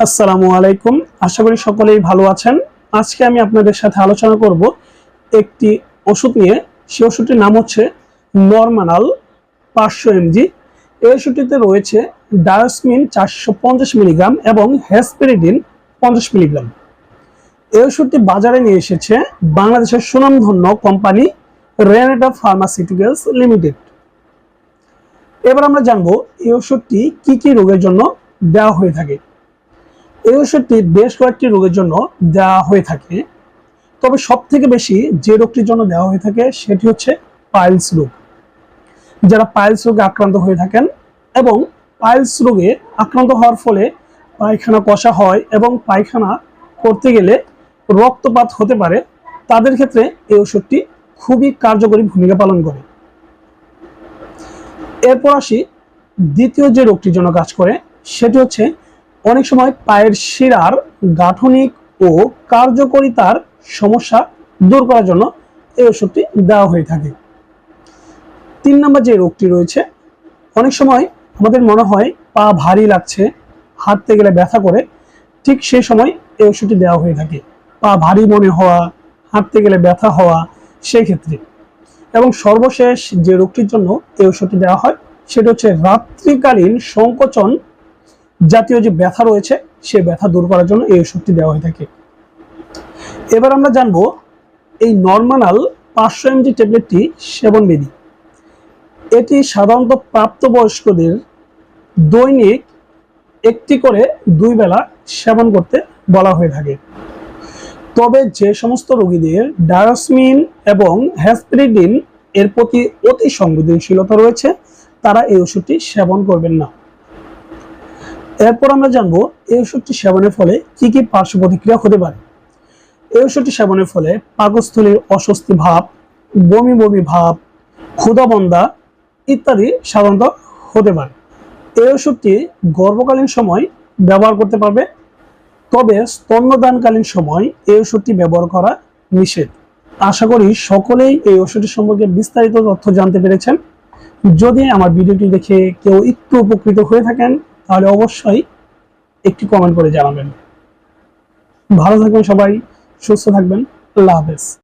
আসসালামু আলাইকুম। আশা করি সকলেই ভালো আছেন। আজকে আমি আপনাদের সাথে আলোচনা করব একটি ওষুধ নিয়ে। সেই ওষুধটির নাম হচ্ছে নরমানাল পাঁচশো এমজি। এই ওষুধটিতে রয়েছে ডায়াসমিন চারশো মিলিগ্রাম এবং হেসপেরিডিন পঞ্চাশ মিলিগ্রাম। এই ওষুধটি বাজারে নিয়ে এসেছে বাংলাদেশের সুনামধন্য কোম্পানি রেনেটা ফার্মাসিউটিক্যালস লিমিটেড। এবার আমরা জানব এই ওষুধটি কি কি রোগের জন্য দেওয়া হয়ে থাকে। এই ওষুধটি বেশ কয়েকটি রোগের জন্য দেওয়া হয়ে থাকে। তবে সব থেকে বেশি যে রোগটির জন্য দেওয়া হয়ে থাকে সেটি হচ্ছে পাইলস রোগ। যারা পাইলস রোগে আক্রান্ত হয়ে থাকেন এবং পাইলস রোগে আক্রান্ত হওয়ার ফলে পায়খানা কষা হয় এবং পায়খানা করতে গেলে রক্তপাত হতে পারে, তাদের ক্ষেত্রে এই ওষুধটি খুবই কার্যকরী ভূমিকা পালন করে। এরপর আসি দ্বিতীয় যে রোগটির জন্য কাজ করে, সেটি হচ্ছে অনেক সময় পায়ের শিরার গাঠনিক ও কার্যকরিতার সমস্যা দূর করার জন্য এই ওষুধটি দেওয়া হয়ে থাকে। তিন নম্বর যে রোগটি রয়েছে, অনেক সময় আমাদের মনে হয় পা ভারী লাগছে, হাঁটতে গেলে ব্যথা করে, ঠিক সেই সময় এই ওষুধটি দেওয়া হয়ে থাকে। পা ভারী মনে হওয়া, হাঁটতে গেলে ব্যথা হওয়া, সেই ক্ষেত্রে। এবং সর্বশেষ যে রোগটির জন্য এই ওষুধটি দেওয়া হয়, সেটা হচ্ছে রাত্রিকালীন সংকোচন জাতীয় যে ব্যথা রয়েছে, সে ব্যথা দূর করার জন্য এই ওষুধটি দেওয়া হয়ে থাকে। এবার আমরা জানব এই নর্মানাল পাঁচশো এমজি ট্যাবলেটটি সেবন বিধি এটি সাধারণত প্রাপ্তবয়স্কদের দৈনিক একটি করে দুই বেলা সেবন করতে বলা হয়ে থাকে। তবে যে সমস্ত রোগীদের ডায়াসমিন এবং হ্যাসপ্রিডিন এর প্রতি অতি সংবেদনশীলতা রয়েছে, তারা এই ওষুধটি সেবন করবেন না। এরপর আমরা জানব এই ওষুধটি সেবনের ফলে কি কি পার্শ্ব প্রতিক্রিয়া হতে পারে। এই ওষুধটি সেবনের ফলে পাকস্থলীর অস্বস্তি ভাব, বমি বমি ভাব ক্ষুধাবন্দা ইত্যাদি সাধারণত হতে পারে। এই ওষুধটি গর্ভকালীন সময় ব্যবহার করতে পারবে, তবে স্তন্যদানকালীন সময় এই ওষুধটি ব্যবহার করা নিষেধ। আশা করি সকলেই এই ওষুধটি সম্পর্কে বিস্তারিত তথ্য জানতে পেরেছেন। যদি আমার ভিডিওটি দেখে কেউ একটু উপকৃত হয়ে থাকেন তাহলে অবশ্যই একটি কমেন্ট করে জানাবেন। ভালো থাকবেন সবাই সুস্থ থাকবেন। আল্লাহ হাফেজ।